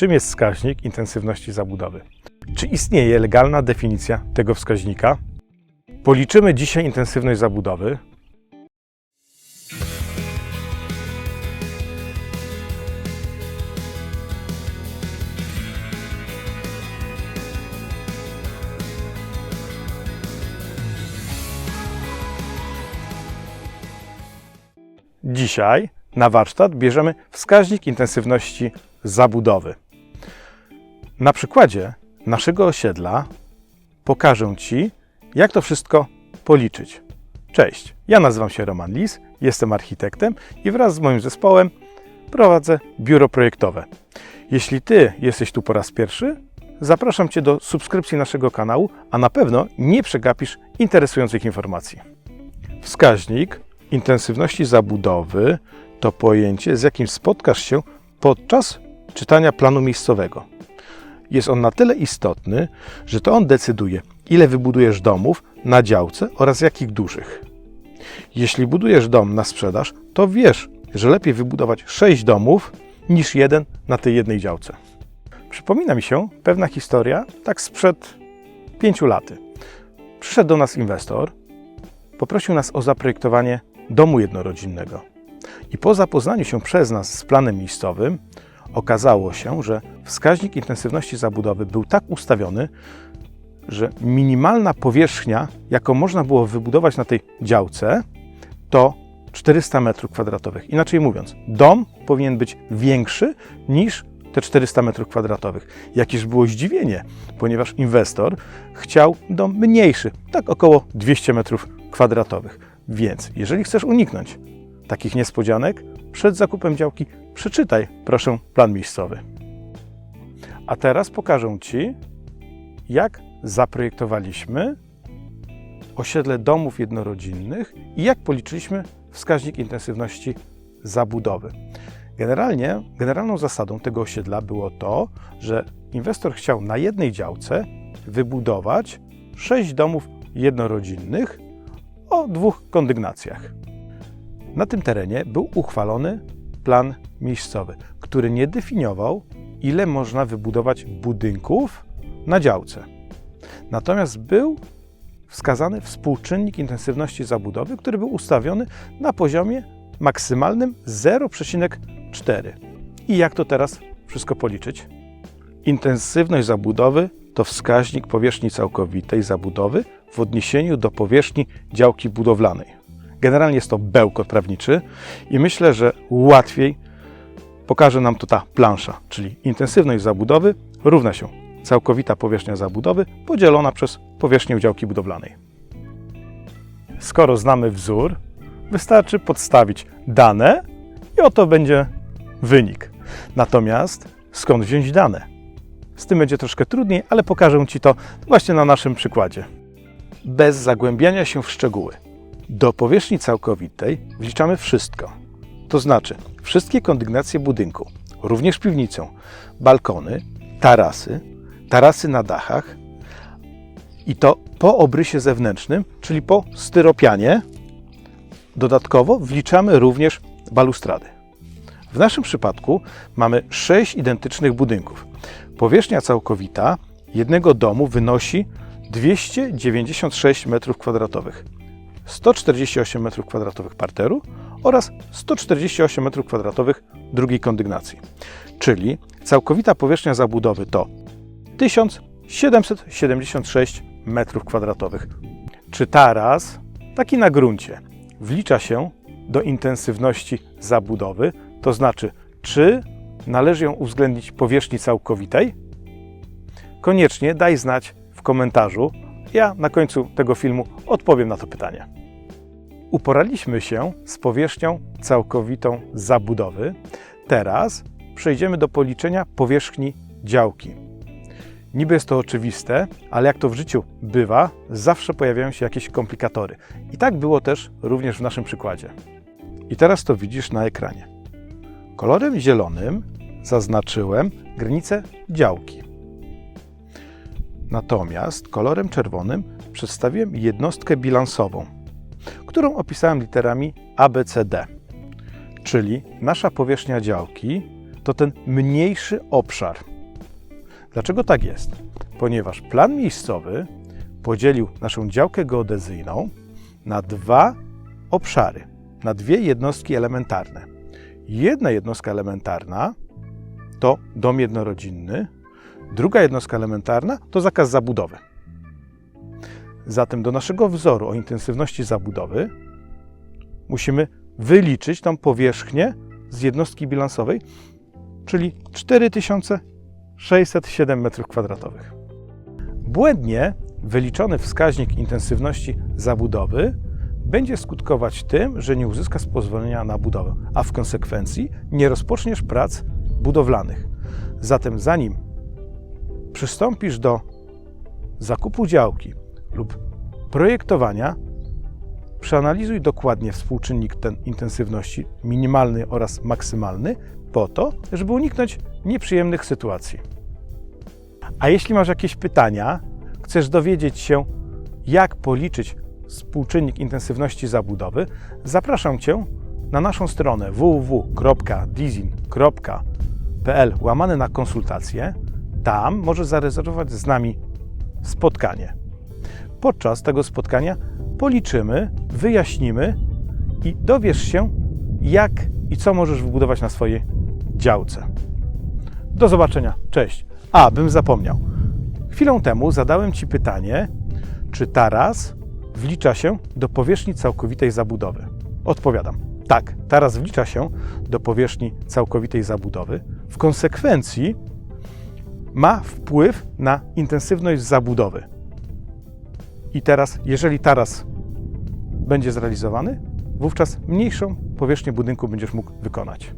Czym jest wskaźnik intensywności zabudowy? Czy istnieje legalna definicja tego wskaźnika? Policzymy dzisiaj intensywność zabudowy. Dzisiaj na warsztat bierzemy wskaźnik intensywności zabudowy. Na przykładzie naszego osiedla pokażę Ci, jak to wszystko policzyć. Cześć, ja nazywam się Roman Lis, jestem architektem i wraz z moim zespołem prowadzę biuro projektowe. Jeśli Ty jesteś tu po raz pierwszy, zapraszam Cię do subskrypcji naszego kanału, a na pewno nie przegapisz interesujących informacji. Wskaźnik intensywności zabudowy to pojęcie, z jakim spotkasz się podczas czytania planu miejscowego. Jest on na tyle istotny, że to on decyduje, ile wybudujesz domów na działce oraz jakich dużych. Jeśli budujesz dom na sprzedaż, to wiesz, że lepiej wybudować 6 domów niż jeden na tej jednej działce. Przypomina mi się pewna historia, tak sprzed 5 lat. Przyszedł do nas inwestor, poprosił nas o zaprojektowanie domu jednorodzinnego. I po zapoznaniu się przez nas z planem miejscowym, okazało się, że wskaźnik intensywności zabudowy był tak ustawiony, że minimalna powierzchnia, jaką można było wybudować na tej działce, to 400 m2. Inaczej mówiąc, dom powinien być większy niż te 400 m2. Jakież było zdziwienie, ponieważ inwestor chciał dom mniejszy, tak około 200 m2. Więc jeżeli chcesz uniknąć takich niespodzianek, przed zakupem działki przeczytaj proszę plan miejscowy. A teraz pokażę Ci, jak zaprojektowaliśmy osiedle domów jednorodzinnych i jak policzyliśmy wskaźnik intensywności zabudowy. Generalnie, generalną zasadą tego osiedla było to, że inwestor chciał na jednej działce wybudować 6 domów jednorodzinnych o dwóch kondygnacjach. Na tym terenie był uchwalony plan miejscowy, który nie definiował, ile można wybudować budynków na działce. Natomiast był wskazany współczynnik intensywności zabudowy, który był ustawiony na poziomie maksymalnym 0,4. I jak to teraz wszystko policzyć? Intensywność zabudowy to wskaźnik powierzchni całkowitej zabudowy w odniesieniu do powierzchni działki budowlanej. Generalnie jest to bełkot prawniczy i myślę, że łatwiej pokaże nam to ta plansza, czyli intensywność zabudowy równa się całkowita powierzchnia zabudowy podzielona przez powierzchnię działki budowlanej. Skoro znamy wzór, wystarczy podstawić dane i oto będzie wynik. Natomiast skąd wziąć dane? Z tym będzie troszkę trudniej, ale pokażę Ci to właśnie na naszym przykładzie. Bez zagłębiania się w szczegóły. Do powierzchni całkowitej wliczamy wszystko. To znaczy wszystkie kondygnacje budynku, również piwnicę, balkony, tarasy, tarasy na dachach i to po obrysie zewnętrznym, czyli po styropianie. Dodatkowo wliczamy również balustrady. W naszym przypadku mamy 6 identycznych budynków. Powierzchnia całkowita jednego domu wynosi 296 m2, 148 m2 parteru oraz 148 m2 drugiej kondygnacji. Czyli całkowita powierzchnia zabudowy to 1776 m2. Czy taras, taki na gruncie, wlicza się do intensywności zabudowy, to znaczy, czy należy ją uwzględnić powierzchni całkowitej? Koniecznie daj znać w komentarzu. Ja na końcu tego filmu odpowiem na to pytanie. Uporaliśmy się z powierzchnią całkowitą zabudowy. Teraz przejdziemy do policzenia powierzchni działki. Niby jest to oczywiste, ale jak to w życiu bywa, zawsze pojawiają się jakieś komplikatory. I tak było też również w naszym przykładzie. I teraz to widzisz na ekranie. Kolorem zielonym zaznaczyłem granicę działki. Natomiast kolorem czerwonym przedstawiłem jednostkę bilansową, którą opisałem literami ABCD, czyli nasza powierzchnia działki to ten mniejszy obszar. Dlaczego tak jest? Ponieważ plan miejscowy podzielił naszą działkę geodezyjną na dwa obszary, na dwie jednostki elementarne. Jedna jednostka elementarna to dom jednorodzinny, druga jednostka elementarna to zakaz zabudowy. Zatem do naszego wzoru o intensywności zabudowy musimy wyliczyć tą powierzchnię z jednostki bilansowej, czyli 4607 m2. Błędnie wyliczony wskaźnik intensywności zabudowy będzie skutkować tym, że nie uzyskasz pozwolenia na budowę, a w konsekwencji nie rozpoczniesz prac budowlanych. Zatem zanim przystąpisz do zakupu działki lub projektowania, przeanalizuj dokładnie współczynnik ten intensywności minimalny oraz maksymalny po to, żeby uniknąć nieprzyjemnych sytuacji. A jeśli masz jakieś pytania, chcesz dowiedzieć się, jak policzyć współczynnik intensywności zabudowy, zapraszam Cię na naszą stronę www.dizin.pl łamane na konsultacje. Tam możesz zarezerwować z nami spotkanie. Podczas tego spotkania policzymy, wyjaśnimy i dowiesz się, jak i co możesz wybudować na swojej działce. Do zobaczenia. Cześć. A, bym zapomniał. Chwilę temu zadałem Ci pytanie, czy taras wlicza się do powierzchni całkowitej zabudowy. Odpowiadam. Tak, taras wlicza się do powierzchni całkowitej zabudowy. W konsekwencji ma wpływ na intensywność zabudowy. I teraz, jeżeli taras będzie zrealizowany, wówczas mniejszą powierzchnię budynku będziesz mógł wykonać.